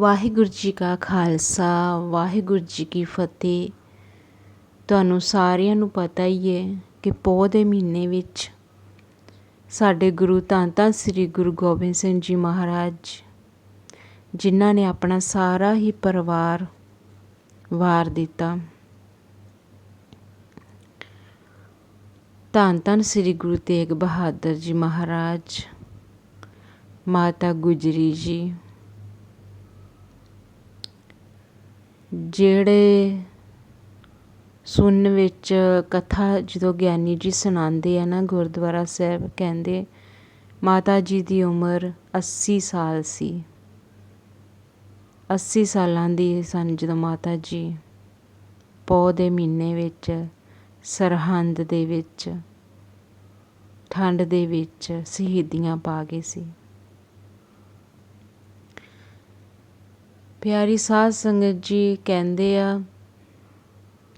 ਵਾਹਿਗੁਰੂ ਜੀ ਕਾ ਖਾਲਸਾ, ਵਾਹਿਗੁਰੂ ਜੀ ਕੀ ਫਤਿਹ। ਤੁਹਾਨੂੰ ਸਾਰਿਆਂ ਨੂੰ ਪਤਾ ਹੀ ਹੈ ਕਿ ਪੋਹ ਦੇ ਮਹੀਨੇ ਵਿੱਚ ਸਾਡੇ ਗੁਰੂ ਧੰਨ ਧੰਨ ਸ੍ਰੀ ਗੁਰੂ ਗੋਬਿੰਦ ਸਿੰਘ ਜੀ ਮਹਾਰਾਜ, ਜਿਨ੍ਹਾਂ ਨੇ ਆਪਣਾ ਸਾਰਾ ਹੀ ਪਰਿਵਾਰ ਵਾਰ ਦਿੱਤਾ। ਧੰਨ ਧੰਨ ਸ੍ਰੀ ਗੁਰੂ ਤੇਗ ਬਹਾਦਰ ਜੀ ਮਹਾਰਾਜ, ਮਾਤਾ ਗੁਜਰੀ ਜੀ। ਜਿਹੜੇ ਸੁਣਨ ਵਿੱਚ ਕਥਾ ਜਦੋਂ ਗਿਆਨੀ ਜੀ ਸੁਣਾਉਂਦੇ ਆ ਨਾ ਗੁਰਦੁਆਰਾ ਸਾਹਿਬ, ਕਹਿੰਦੇ, ਮਾਤਾ ਜੀ ਦੀ ਉਮਰ 80 ਸਾਲ ਸੀ। 80 ਸਾਲਾਂ ਦੀ ਸਨ ਜਦੋਂ ਮਾਤਾ ਜੀ ਪੌ ਦੇ ਮਹੀਨੇ ਵਿੱਚ, ਸਰਹੰਦ ਦੇ ਵਿੱਚ, ਠੰਡ ਦੇ ਵਿੱਚ ਸ਼ਹੀਦੀਆਂ ਪਾ ਗਏ ਸੀ। ਪਿਆਰੀ ਸਾਧ ਸੰਗਤ ਜੀ ਕਹਿੰਦੇ ਆ,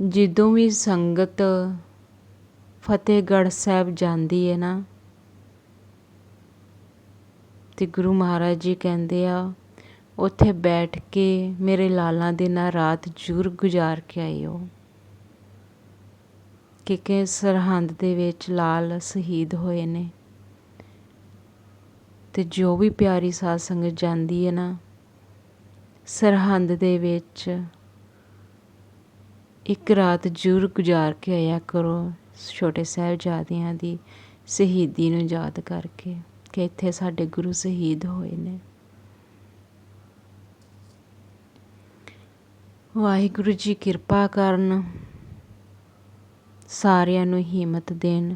ਜਦੋਂ ਵੀ ਸੰਗਤ ਫਤਿਹਗੜ੍ਹ ਸਾਹਿਬ ਜਾਂਦੀ ਹੈ ਨਾ, ਤੇ ਗੁਰੂ ਮਹਾਰਾਜ ਜੀ ਕਹਿੰਦੇ ਆ, ਉੱਥੇ ਬੈਠ ਕੇ ਮੇਰੇ ਲਾਲਾਂ ਦੇ ਨਾਲ ਰਾਤ ਜ਼ਰੂਰ ਗੁਜ਼ਾਰ ਕੇ ਆਇਓ। ਕਿ ਕਿ ਸਰਹੰਦ ਦੇ ਵਿੱਚ ਲਾਲ ਸ਼ਹੀਦ ਹੋਏ ਨੇ। ਤੇ ਜੋ ਵੀ ਪਿਆਰੀ ਸਾਧ ਸੰਗਤ ਜਾਂਦੀ ਹੈ ਨਾ ਸਰਹੰਦ ਦੇ ਵਿੱਚ ਇੱਕ ਰਾਤ ਜ਼ਰੂਰ ਗੁਜ਼ਾਰ ਕੇ ਆਇਆ ਕਰੋ ਛੋਟੇ ਸਾਹਿਬਜ਼ਾਦਿਆਂ ਦੀ ਸ਼ਹੀਦੀ ਨੂੰ ਯਾਦ ਕਰਕੇ ਕਿ ਇੱਥੇ ਸਾਡੇ ਗੁਰੂ ਸ਼ਹੀਦ ਹੋਏ ਨੇ। ਵਾਹਿਗੁਰੂ ਜੀ ਕਿਰਪਾ ਕਰਨ, ਸਾਰਿਆਂ ਨੂੰ ਹਿੰਮਤ ਦੇਣ,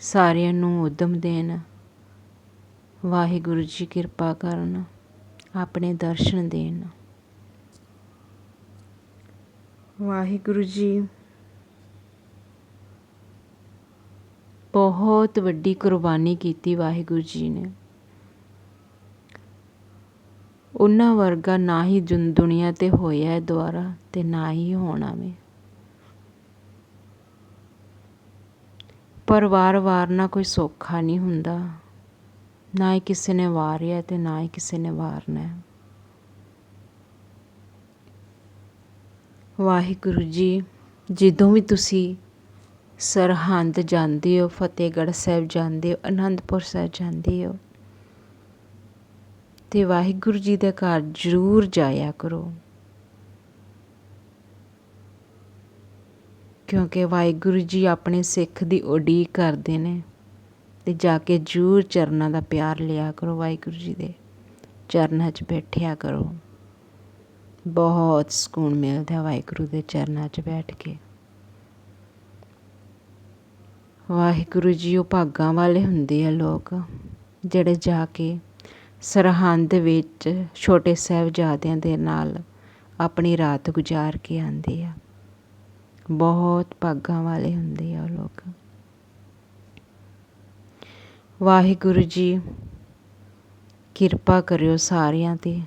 ਸਾਰਿਆਂ ਨੂੰ ਉਦਮ ਦੇਣ। ਵਾਹਿਗੁਰੂ ਜੀ ਕਿਰਪਾ ਕਰਨ। ਆਪਣੇ ਦਰਸ਼ਨ ਦੇਣ। ਵਾਹਿਗੁਰੂ ਜੀ। ਬਹੁਤ ਵੱਡੀ ਕੁਰਬਾਨੀ ਕੀਤੀ ਵਾਹਿਗੁਰੂ ਜੀ ਨੇ। ਉਹਨਾਂ ਵਰਗਾ ਨਾ ਹੀ ਦੁਨੀਆ ਤੇ ਹੋਇਆ ਹੈ ਦੁਆਰਾ ਤੇ ਨਾ ਹੀ ਹੋਣਾ ਵੇ। ਪਰ ਵਾਰ-ਵਾਰ ਨਾ ਕੋਈ ਸੌਖਾ ਨਹੀਂ ਹੁੰਦਾ। ਨਾ ਹੀ ਕਿਸੇ ਨੇ ਵਾਰਿਆ ਤੇ ਨਾ ਹੀ ਕਿਸੇ ਨੇ ਵਾਰਨਾ ਵਾਹਿਗੁਰੂ ਜੀ, ਜਦੋਂ ਵੀ ਤੁਸੀਂ ਸਰਹੰਦ ਜਾਂਦੇ ਹੋ, ਫਤਿਹਗੜ੍ਹ ਸਾਹਿਬ ਜਾਂਦੇ ਹੋ, ਅਨੰਦਪੁਰ ਸਾਹਿਬ ਜਾਂਦੇ ਹੋ, ਤੇ ਵਾਹਿਗੁਰੂ ਜੀ ਦੇ ਘਰ ਜ਼ਰੂਰ ਜਾਇਆ ਕਰੋ। ਕਿਉਂਕਿ ਵਾਹਿਗੁਰੂ ਜੀ ਆਪਣੇ ਸਿੱਖ ਦੀ ਉਡੀਕ ਕਰਦੇ ਨੇ। ਅਤੇ ਜਾ ਕੇ ਜ਼ਰੂਰ ਚਰਨਾਂ ਦਾ ਪਿਆਰ ਲਿਆ ਕਰੋ ਵਾਹਿਗੁਰੂ ਜੀ ਦੇ। ਚਰਨਾਂ 'ਚ ਬੈਠਿਆ ਕਰੋ। ਬਹੁਤ ਸਕੂਨ ਮਿਲਦਾ ਵਾਹਿਗੁਰੂ ਦੇ ਚਰਨਾਂ 'ਚ ਬੈਠ ਕੇ। ਵਾਹਿਗੁਰੂ ਜੀ, ਉਹ ਭਾਗਾਂ ਵਾਲੇ ਹੁੰਦੇ ਆ ਲੋਕ, ਜਿਹੜੇ ਜਾ ਕੇ ਸਰਹੰਦ ਵਿੱਚ ਛੋਟੇ ਸਾਹਿਬਜ਼ਾਦਿਆਂ ਦੇ ਨਾਲ ਆਪਣੀ ਰਾਤ ਗੁਜ਼ਾਰ ਕੇ ਆਉਂਦੇ ਆ। ਬਹੁਤ ਭਾਗਾਂ ਵਾਲੇ ਹੁੰਦੇ ਆ ਉਹ ਲੋਕ। ਵਾਹਿਗੁਰੂ ਜੀ ਕਿਰਪਾ ਕਰਿਓ ਸਾਰਿਆਂ ਤੇ।